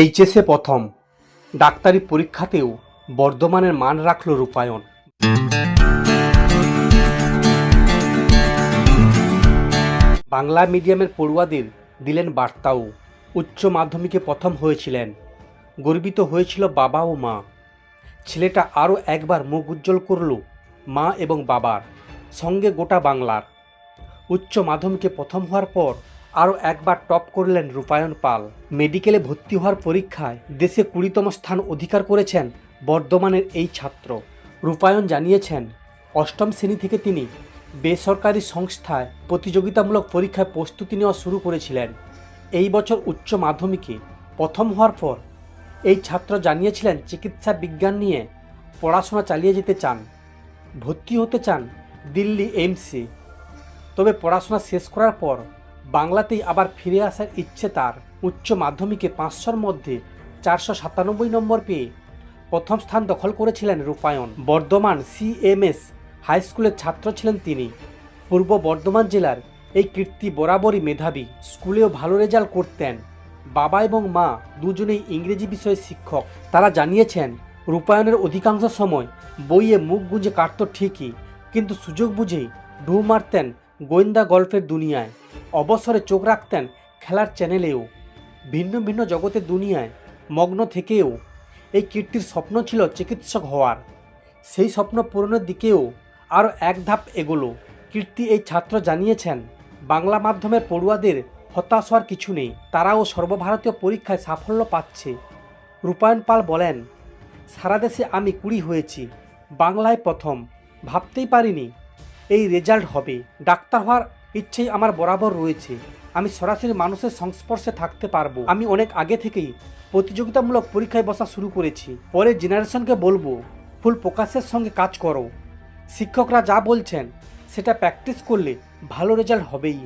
এইচএসে প্রথম। ডাক্তারি পরীক্ষাতেও বর্ধমানের মান রাখল রূপায়ণ। বাংলা মিডিয়ামের পড়ুয়াদের দিলেন বার্তাও। উচ্চ মাধ্যমিকে প্রথম হয়েছিলেন। গর্বিত হয়েছিল বাবা ও মা। ছেলেটা আরও একবার মুখ উজ্জ্বল করল মা এবং বাবার, সঙ্গে গোটা বাংলার। উচ্চ মাধ্যমিকে প্রথম হওয়ার পর আরও একবার টপ করলেন রূপায়ণ পাল। মেডিকেলে ভর্তি হওয়ার পরীক্ষায় দেশে কুড়িতম স্থান অধিকার করেছেন বর্ধমানের এই ছাত্র। রূপায়ণ জানিয়েছেন, অষ্টম শ্রেণি থেকে তিনি বেসরকারি সংস্থায় প্রতিযোগিতামূলক পরীক্ষায় প্রস্তুতি নেওয়া শুরু করেছিলেন। এই বছর উচ্চ মাধ্যমিকে প্রথম হওয়ার পর এই ছাত্র জানিয়েছিলেন চিকিৎসা বিজ্ঞান নিয়ে পড়াশোনা চালিয়ে যেতে চান, ভর্তি হতে চান দিল্লি এইমসে তবে পড়াশোনা শেষ করার পর বাংলাতেই আবার ফিরে আসার ইচ্ছে তার। উচ্চ মাধ্যমিকে পাঁচশোর মধ্যে চারশো সাতানব্বই নম্বর পেয়ে প্রথম স্থান দখল করেছিলেন রূপায়ণ। বর্ধমান সিএমএস হাই স্কুলের ছাত্র ছিলেন তিনি। পূর্ব বর্ধমান জেলার এই কীর্তি বরাবরই মেধাবী, স্কুলেও ভালো রেজাল্ট করতেন। বাবা এবং মা দুজনেই ইংরেজি বিষয়ের শিক্ষক। তারা জানিয়েছেন, রূপায়ণের অধিকাংশ সময় বইয়ে মুখ গুঁজে কাটত ঠিকই, কিন্তু সুযোগ বুঝেই ঢু মারতেন গোয়েন্দা গল্পের দুনিয়ায়। অবসরে চোখ রাখতেন খেলার চ্যানেলেও, ভিন্ন ভিন্ন জগতের দুনিয়ায় মগ্ন থেকেও। এই কীর্তির স্বপ্ন ছিল চিকিৎসক হওয়ার। সেই স্বপ্ন পূরণের দিকেও আরও এক ধাপ এগোলো। কীর্তি এই ছাত্র জানিয়েছেন, বাংলা মাধ্যমের পড়ুয়াদের হতাশ হওয়ার কিছু নেই, তারাও সর্বভারতীয় পরীক্ষায় সাফল্য পাচ্ছে। রূপায়ণ পাল বলেন, সারা দেশে আমি কুড়ি হয়েছি, বাংলায় প্রথম। ভাবতেই পারিনি এই রেজাল্ট হবে। ডাক্তার হওয়ার ইচ্ছেই আমার বরাবর রয়েছে। আমি সরাসরি মানুষের সংস্পর্শে থাকতে পারব। আমি অনেক আগে থেকেই প্রতিযোগিতামূলক পরীক্ষায় বসা শুরু করেছি। পরে জেনারেশনকে বলব, ফুল প্রকাশের সঙ্গে কাজ করো। শিক্ষকরা যা বলছেন, সেটা প্র্যাকটিস করলে ভালো রেজাল্ট হবেই।